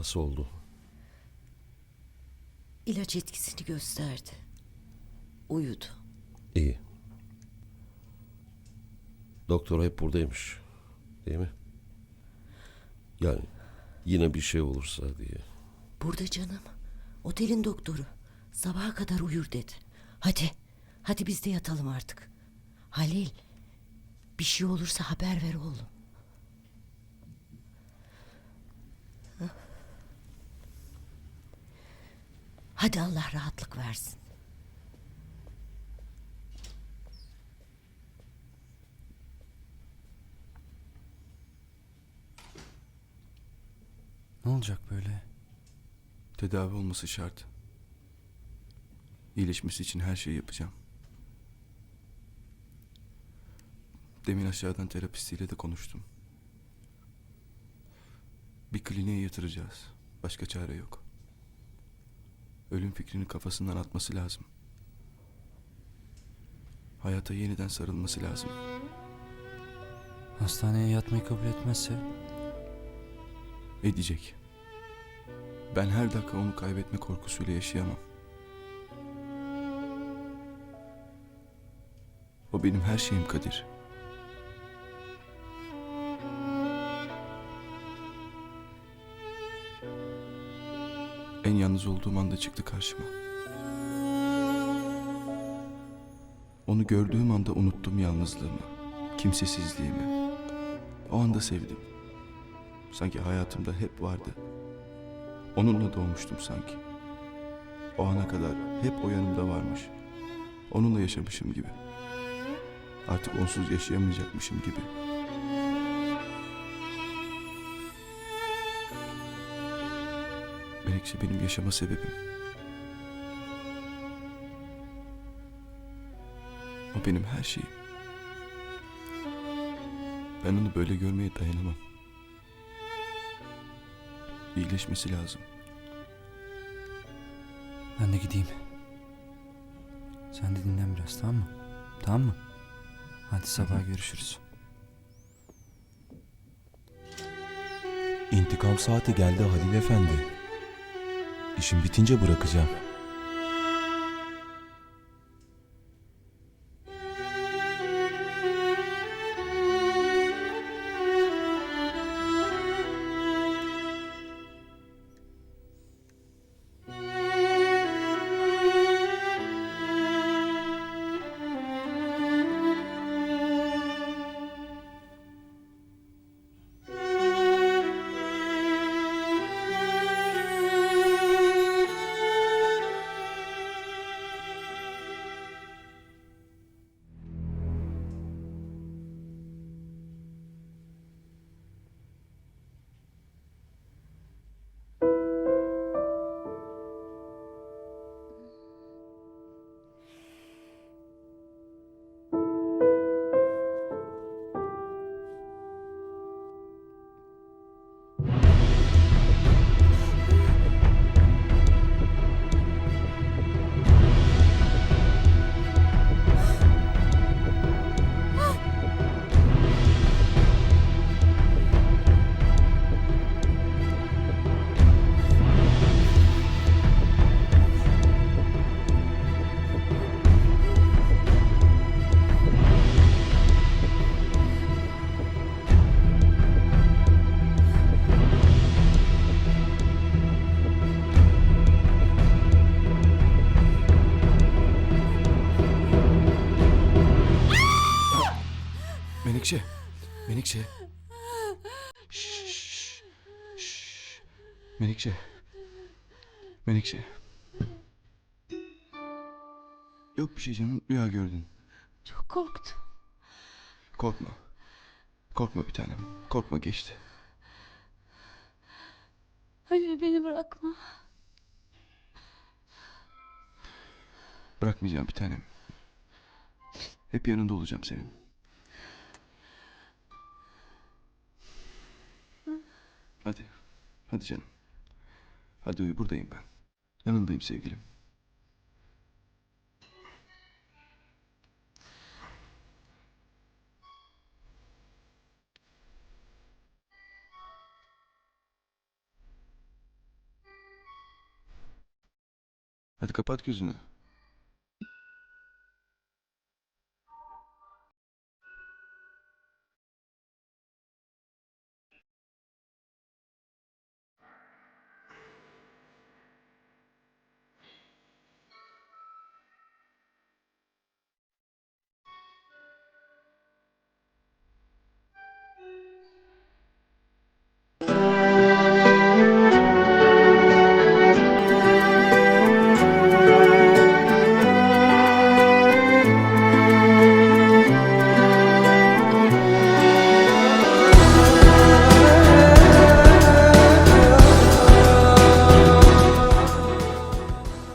Nasıl oldu? İlaç etkisini gösterdi. Uyudu. İyi. Doktor hep buradaymış. Değil mi? Yani yine bir şey olursa diye. Burada canım. Otelin doktoru. Sabaha kadar uyur dedi. Hadi. Hadi biz de yatalım artık. Halil. Bir şey olursa haber ver oğlum. Hadi Allah rahatlık versin. Ne olacak böyle? Tedavi olması şart. İyileşmesi için her şeyi yapacağım. Demin aşağıdan terapistiyle de konuştum. Bir kliniğe yatıracağız. Başka çare yok. Ölüm fikrini kafasından atması lazım. Hayata yeniden sarılması lazım. Hastaneye yatmayı kabul etmezse Edecek. Ben her dakika onu kaybetme korkusuyla yaşayamam. O benim her şeyim Kadir. En yalnız olduğum anda çıktı karşıma. Onu gördüğüm anda unuttum yalnızlığımı, kimsesizliğimi. O anda sevdim. Sanki hayatımda hep vardı. Onunla doğmuştum sanki. O ana kadar hep o yanımda varmış. Onunla yaşamışım gibi. Artık onsuz yaşayamayacakmışım gibi. Menekşe benim yaşama sebebim. O benim her şeyim. Ben onu böyle görmeye dayanamam. İyileşmesi lazım. ben de gideyim. Sen de dinlen biraz tamam mı? Tamam mı? Hadi sabah görüşürüz. İntikam saati geldi Halil Efendi. İşim bitince bırakacağım. Menekşe. Menekşe. Şşş. Şşş. Menekşe. Menekşe. Yok bir şey canım. Rüya gördün. Çok korktum. Korkma. Korkma bir tanem. Korkma geçti. Hayır beni bırakma. Bırakmayacağım bir tanem. Hep yanında olacağım senin. Hadi. Hadi canım. Hadi uyu buradayım ben. Yanındayım sevgilim. Hadi kapat gözünü.